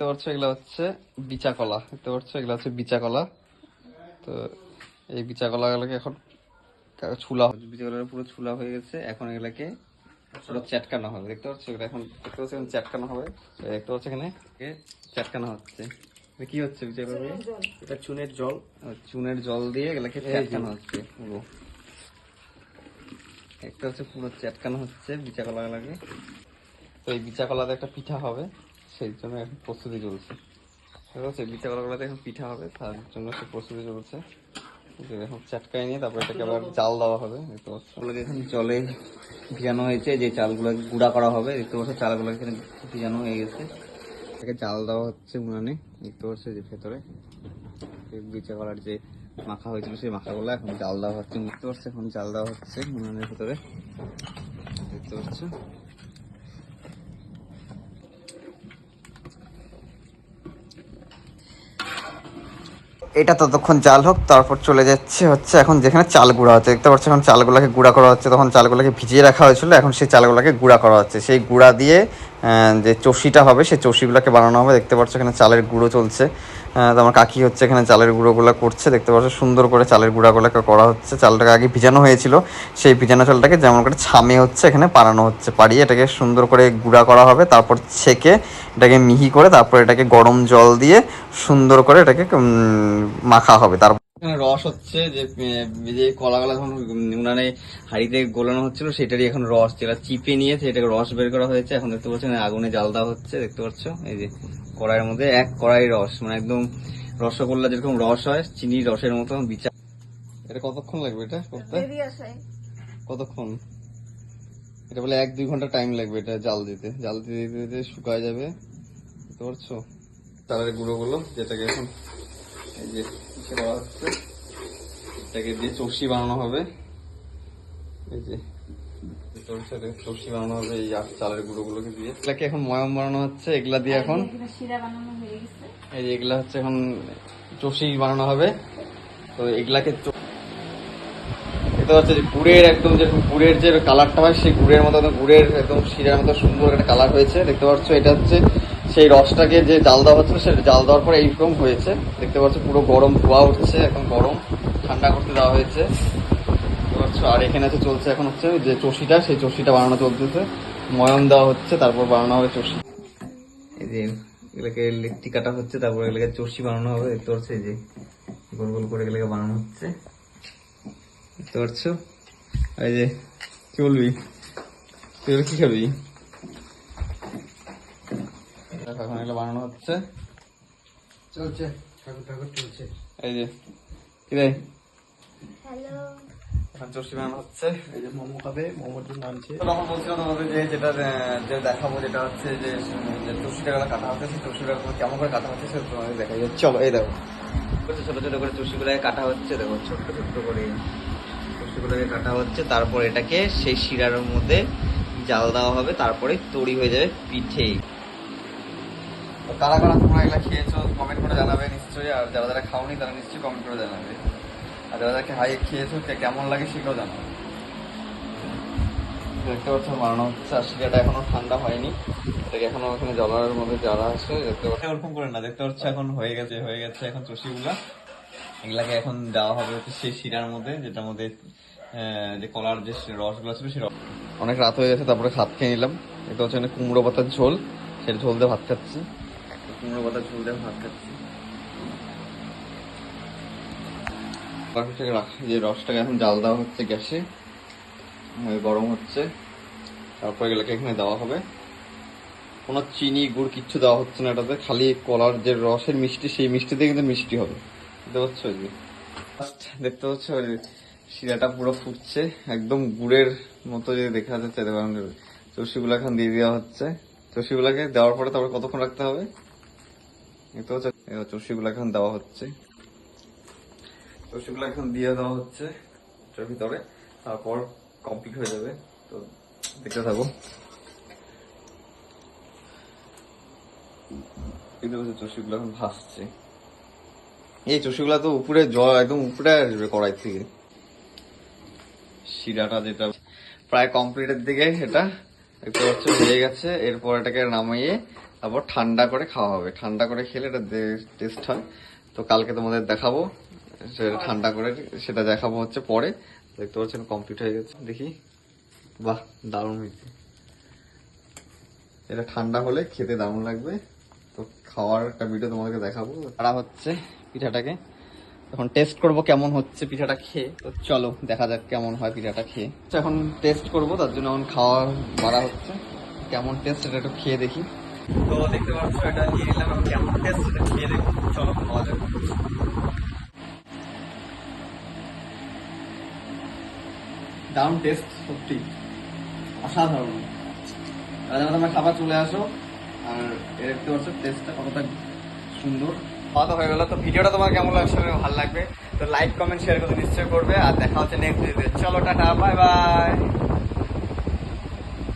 দেখতে পাচ্ছ এগুলো হচ্ছে বিচা কলা দেখতে পাচ্ছ এগুলো হচ্ছে বিচা কলা তো এই বিচা কলাগুলোকে এখন ছুলা বিচা কলাটা পুরো ছুলা হয়ে গেছে। এখন এগুলাকে পুরো চ্যাটকানো হবে। দেখতে পাচ্ছ এগুলো এখন দেখতে পাচ্ছ এখন চ্যাটকানো হবে। দেখতে পাচ্ছ এখানে? চ্যাটকানো হচ্ছে। কি হচ্ছে বিচা কলা এটা চুনের জল। চুনের জল দিয়ে এগুলাকে চ্যাটকানো হচ্ছে পুরো। একটা হচ্ছে পুরো চ্যাটকানো হচ্ছে বিচা কলাগুলোকে তো এই বিচা কলাতে একটা পিঠা হবে। সেই জন্য এখন প্রস্তুতি চলছে। ঠিক আছে বিচা কলাগুলোতে এখন পিঠা হবে, তার জন্য সে প্রস্তুতি চলছে। এখন চাটকাই নিয়ে তারপর এটাকে আবার দেওয়া হবে এখন জলে ভিজানো হয়েছে, যে চালগুলো গুঁড়া করা হবে চালগুলো এখানে ভিজানো হয়ে গেছে। দেওয়া হচ্ছে উনানে যে ভেতরে। কলার যে মাখা হয়েছিল, সেই মাখাগুলো এখন জাল দেওয়া হচ্ছে। দেখতে পাচ্ছ, এখন জাল দেওয়া হচ্ছে উনানের ভেতরে। দেখতে পাচ্ছ? এটা ততক্ষণ চাল হোক, তারপর চলে যাচ্ছে হচ্ছে এখন যেখানে চাল গুঁড়া হচ্ছে। দেখতে পাচ্ছ এখন চালগুলোকে গুঁড়া করা হচ্ছে, তখন চালগুলোকে ভিজিয়ে রাখা হয়েছিল, এখন সেই চালগুলোকে গুঁড়া করা হচ্ছে। সেই গুঁড়া দিয়ে যে চষিটা হবে, সেই চষিগুলোকে বানানো হবে। দেখতে পাচ্ছ এখানে চালের গুঁড়ো চলছে। আমার কাকি হচ্ছে এখানে চালের গুঁড়োগুলো করছে। দেখতে পাচ্ছ, সুন্দর করে চালের গুঁড়াগুলোকে করা হচ্ছে। চালটাকে আগে ভিজানো হয়েছিল। সেই ভিজানো চালটাকে যেমন করে ছামে হচ্ছে, এখানে পাড়ানো হচ্ছে। পাড়িয়ে এটাকে সুন্দর করে গুঁড়া করা হবে, তারপর ছেঁকে এটাকে মিহি করে তারপর এটাকে গরম জল দিয়ে সুন্দর করে এটাকে মাখা হবে। তারপর এখানে রস হচ্ছে, যে যে কলাগুলো যখন উনানে হাঁড়িতে গোলানো হচ্ছিল, সেটারই এখন রস, যেটা চিপে নিয়ে সেটাকে রস বের করা হয়েছে। এখন দেখতে পাচ্ছেন, আগুনে জাল দেওয়া হচ্ছে, দেখতে পাচ্ছ? এই যে কড়াইয়ের মধ্যে এক কড়াই রস মানে একদম রসগোল্লা যেরকম রস হয় চিনির রসের মতো বিচার। এটা কতক্ষণ লাগবে এটা করতে? কতক্ষণ? এটা বলে এক দুই ঘণ্টা টাইম লাগবে এটা জাল দিতে। জাল দিতে দিতে দিতে শুকায় যাবে। বুঝতে পারছ? চালের গুঁড়োগুলো যেটাকে এখন এই যে করা হচ্ছে এটাকে দিয়ে চষি বানানো হবে। এই যে বানানো হবে এই চালের গুঁড়োগুলোকে দিয়ে। এগুলাকে এখন ময়াম বানানো হচ্ছে এগুলা দিয়ে এখন এই যে এগুলা হচ্ছে এখন চষি বানানো হবে। তো এগুলাকে এটা হচ্ছে যে গুড়ের একদম যে গুড়ের যে কালারটা হয় সেই গুড়ের মতো একদম গুড়ের একদম শিরার মতো সুন্দর একটা কালার হয়েছে। দেখতে পাচ্ছ এটা হচ্ছে সেই রসটাকে যে জাল দেওয়া হচ্ছিল সেটা জাল দেওয়ার পরে এইরকম হয়েছে। দেখতে পাচ্ছ পুরো গরম ধোয়া উঠছে এখন গরম। ঠান্ডা করতে দেওয়া হয়েছে। দেখতে আর এখানে হচ্ছে চলছে এখন হচ্ছে যে চষিটা সেই চষিটা বানানো চলতেছে। ময়ম দেওয়া হচ্ছে তারপর বানানো হবে চষি। এই যে এগুলোকে লিট্টি কাটা হচ্ছে তারপর এগুলোকে চষি বানানো হবে। দেখতে পাচ্ছ এই যে গোল গোল করে এগুলোকে বানানো হচ্ছে। দেখতে পাচ্ছ এই যে কি বলবি? তুই কি খাবি? এখন এগুলো বানানো হচ্ছে। চলছে ঠাকুর ঠাকুর চলছে। এই যে কি রে? হ্যালো। এখন চষি বানানো হচ্ছে। এই যে মোমো খাবে মোমোর জন্য আনছে। তখন বলছিলাম তোমাদের যে যেটা যে দেখাবো যেটা হচ্ছে যে যে চষি টাকাটা কাটা হচ্ছে সেই চষি টাকা কেমন করে কাটা হচ্ছে সেটা তোমাদের দেখাই। যাচ্ছে চলো এই দেখো। ছোট ছোট করে চষিগুলোকে কাটা হচ্ছে দেখো ছোট্ট ছোট্ট করে চষিগুলোকে কাটা হচ্ছে। তারপর এটাকে সেই শিরার মধ্যে জাল দেওয়া হবে তারপরে তৈরি হয়ে যাবে পিঠে। তো কারা কারা তোমরা এগুলা খেয়েছো কমেন্ট করে জানাবে নিশ্চয়ই আর যারা যারা খাওনি তারা নিশ্চয়ই কমেন্ট করে জানাবে। আর যারা যারা হাই খেয়েছো কেমন লাগে সেটাও জানাবে দেখতে পাচ্ছ বানানো হচ্ছে আর শিরাটা এখনও ঠান্ডা হয়নি। এটাকে এখনও ওখানে জলার মধ্যে যারা আছে দেখতে পাচ্ছ। ওরকম করে না দেখতে পাচ্ছ এখন হয়ে গেছে হয়ে গেছে এখন চষিগুলা। এগুলাকে এখন দেওয়া হবে হচ্ছে সেই শিরার মধ্যে যেটার মধ্যে যে কলার যে রসগুলো ছিল রস অনেক রাত হয়ে গেছে তারপরে ভাত খেয়ে নিলাম। এটা হচ্ছে কুমড়ো পাতার ঝোল। সেটা ঝোল দিয়ে ভাত খাচ্ছি। কুমড়ো পাতার ঝোল দিয়ে ভাত খাচ্ছি। রসটাকে রাখ- যে রসটাকে এখন জাল দেওয়া হচ্ছে গ্যাসে গরম হচ্ছে। তারপর এগুলোকে এখানে দেওয়া হবে। কোনো চিনি, গুড় কিচ্ছু দেওয়া হচ্ছে না এটাতে, খালি কলার যে রসের মিষ্টি, সেই মিষ্টি দিয়ে কিন্তু মিষ্টি হবে। পাচ্ছ এই যে? দেখতে পাচ্ছ শিরাটা পুরো ফুটছে, একদম গুড়ের মতো যে দেখা যাচ্ছে চষিগুলো এখন দিয়ে দেওয়া হচ্ছে। চষিগুলাকে দেওয়ার পরে তারপরে কতক্ষণ রাখতে হবে? দেখতে পাচ্ছ? চষিগুলো এখন দেওয়া হচ্ছে। চষিগুলো এখন দিয়ে দেওয়া হচ্ছে, এটার ভিতরে। তারপর কমপ্লিট হয়ে যাবে। তো দেখতে থাকো। এখন এই তো উপরে একদম উপরে আসবে কড়াই থেকে। শিরাটা যেটা প্রায় কমপ্লিটের দিকে হয়ে গেছে। এরপর এটাকে নামিয়ে তারপর ঠান্ডা করে খাওয়া হবে। ঠান্ডা করে খেলে এটা টেস্ট হয়। তো কালকে তোমাদের দেখাবো। সেটা ঠান্ডা করে সেটা দেখাবো হচ্ছে পরে। দেখতে পাচ্ছেন কমপ্লিট হয়ে গেছে। দেখি। বাহ, দারুণ হয়েছে এটা ঠান্ডা হলে খেতে দারুণ লাগবে। তো খাওয়ার একটা ভিডিও তোমাদেরকে দেখাবো। তারা হচ্ছে পিঠাটাকে। এখন টেস্ট করব কেমন হচ্ছে পিঠাটা খেয়ে। তো চলো, দেখা যাক কেমন হয় পিঠাটা খেয়ে। তো এখন টেস্ট করব, তার জন্য এখন খাওয়া মারা হচ্ছে। কেমন টেস্ট এটা একটু খেয়ে দেখি। তো দেখতে পাচ্ছ, এটা নিয়ে নিলাম। কেমন টেস্ট খেয়ে দেখি। চলো, খাওয়া যাক। দারুণ টেস্ট সত্যি অসাধারণ। রাজা তোমার খাবার চলে আসো, আর এর দেখতে পাচ্ছ টেস্টটা কতটা সুন্দর। খাওয়া তো হয়ে গেলো, তো ভিডিওটা তোমার কেমন লাগছে? ভালো লাগবে। তো লাইক কমেন্ট শেয়ার করতে নিশ্চয়ই করবে, আর দেখা হচ্ছে নেক্সট ভিডিওতে চলো, টাটা বাই বাই